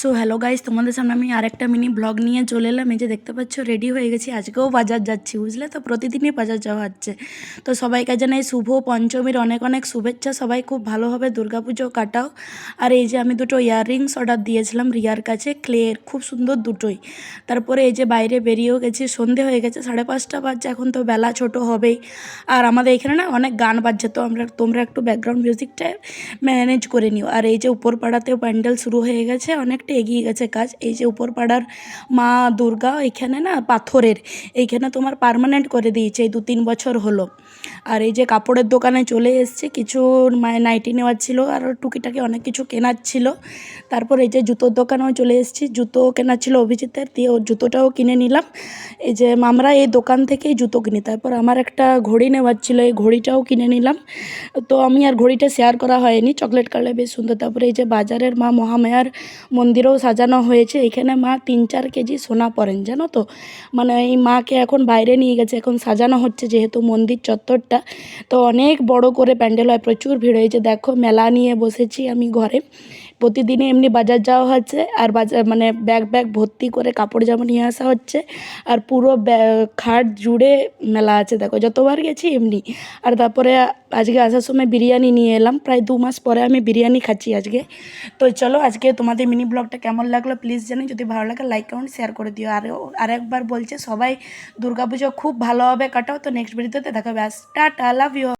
So hello guys তোমাদের সামনে আমি আরেকটা মিনি ব্লগ নিয়ে চলে এলাম। এই যে দেখতে পাচ্ছ রেডি হয়ে গেছি। আজকেও বাজার যাচ্ছি, বুঝলে? তো প্রতিদিনই বাজার যাওয়া হচ্ছে। তো সবাইকে জানাই শুভ পঞ্চমীর। অনেক অনেক শুভেচ্ছা। সবাই খুব ভালোভাবে দুর্গাপুজো কাটাও। আর এই যে আমি দুটো ইয়াররিংস অর্ডার দিয়েছিলাম রিয়ার কাছে ক্লের খুব সুন্দর দুটোই। তারপরে এই যে বাইরে বেরিয়েও গেছি, সন্ধে হয়ে গেছে, সাড়ে পাঁচটা বাজছে। এখন তো বেলা ছোট হবেই। আর আমাদের এখানে না অনেক গান বাজছে। তো আমরা, তোমরা একটু ব্যাকগ্রাউন্ড মিউজিকটা ম্যানেজ করে নিও। আর এই যে উপর পাড়াতেও প্যান্ডেল শুরু হয়ে গেছে। অনেকটা এগিয়ে গেছে কাজ। এই যে উপর পাড়ার মা দুর্গা, এখানে না পাথরের, এইখানে তোমার পার্মানেন্ট করে দিয়েছে, এই দু তিন বছর হলো। আর এই যে কাপড়ের দোকানে চলে এসছে, কিছু নাইটি নেওয়ার ছিল, আর টুকিটাকি অনেক কিছু কেনার ছিল। তারপর এই যে জুতোর দোকানেও চলে এসেছি, জুতো কেনার ছিল অভিজিতের, দিয়ে ওর জুতোটাও কিনে নিলাম। এই যে আমরা এই দোকান থেকেই জুতো কিনি, তারপর আমার একটা ঘড়ি নেওয়ার ছিল, এই ঘড়িটাও কিনে নিলাম। তো আমি আর ঘড়িটা শেয়ার করা হয়নি, চকলেট কালার বেশ সুন্দর। তারপরে এই যে বাজারের মা মহামায়ার মন্দিরেও সাজানো হয়েছে। এখানে মা তিন চার কেজি সোনা পরেন, জানো তো? মানে এই মাকে এখন বাইরে নিয়ে গেছে, এখন সাজানো হচ্ছে যেহেতু মন্দির চত্বরটা। তো অনেক বড় করে প্যান্ডেল হয়, প্রচুর ভিড় হয়েছে। দেখো, মেলা নিয়ে বসেছি আমি ঘরে। প্রতিদিনই এমনি বাজার যাওয়া হচ্ছে, আর বাজার মানে ব্যাগ ব্যাগ ভর্তি করে কাপড় জামা নিয়ে আসা হচ্ছে, আর পুরো খাট জুড়ে মেলা আছে, দেখো যতবার গেছি এমনি। আর তারপরে আজকে আসার সময় বিরিয়ানি নিয়ে এলাম, প্রায় দু মাস পরে আমি বিরিয়ানি খাচ্ছি আজকে। তো চলো আজকে তোমাদের মিনি ব্লগটা কেমন লাগল প্লিজ জানি যদি ভালো লাগে লাইক কমেন্ট শেয়ার করে দিও। আর আরেকবার বলছে সবাই, দুর্গাপুজো খুব ভালোভাবে কাটাও। তো নেক্সট ভিডিওতে দেখা হবে। Tata love you